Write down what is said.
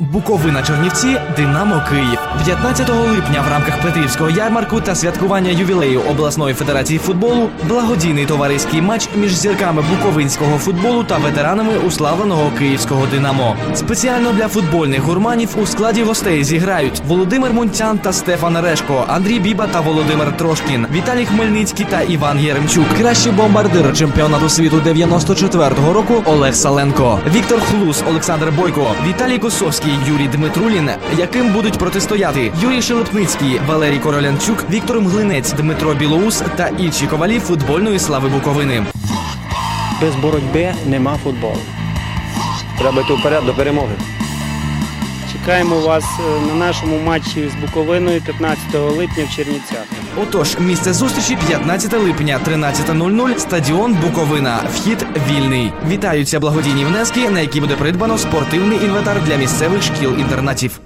Буковина Чернівці, Динамо Київ. 15 липня в рамках Петрівського ярмарку та святкування ювілею обласної федерації футболу благодійний товариський матч між зірками буковинського футболу та ветеранами уславленого київського Динамо. Спеціально для футбольних гурманів у складі гостей зіграють Володимир Мунтян та Стефан Решко, Андрій Біба та Володимир Трошкін, Віталій Хмельницький та Іван Єремчук. Кращий бомбардир чемпіонату світу 94-го року Олег Саленко, Віктор Хлус, Олександр Бойко, Віталій Косовський, Юрій Дмитрулін, яким будуть протистояти Юрій Шелепницький, Валерій Королянчук, Віктор Мглинець, Дмитро Білоус та інші ковалі футбольної слави Буковини. Без боротьби нема футболу. Треба йти вперед до перемоги. Чекаємо вас е, на нашому матчі з Буковиною 15 липня в Чернівцях. Отож, місце зустрічі 15 липня, 13.00, стадіон Буковина. Вхід вільний. Вітаються благодійні внески, на які буде придбано спортивний інвентар для місцевих шкіл-інтернатів.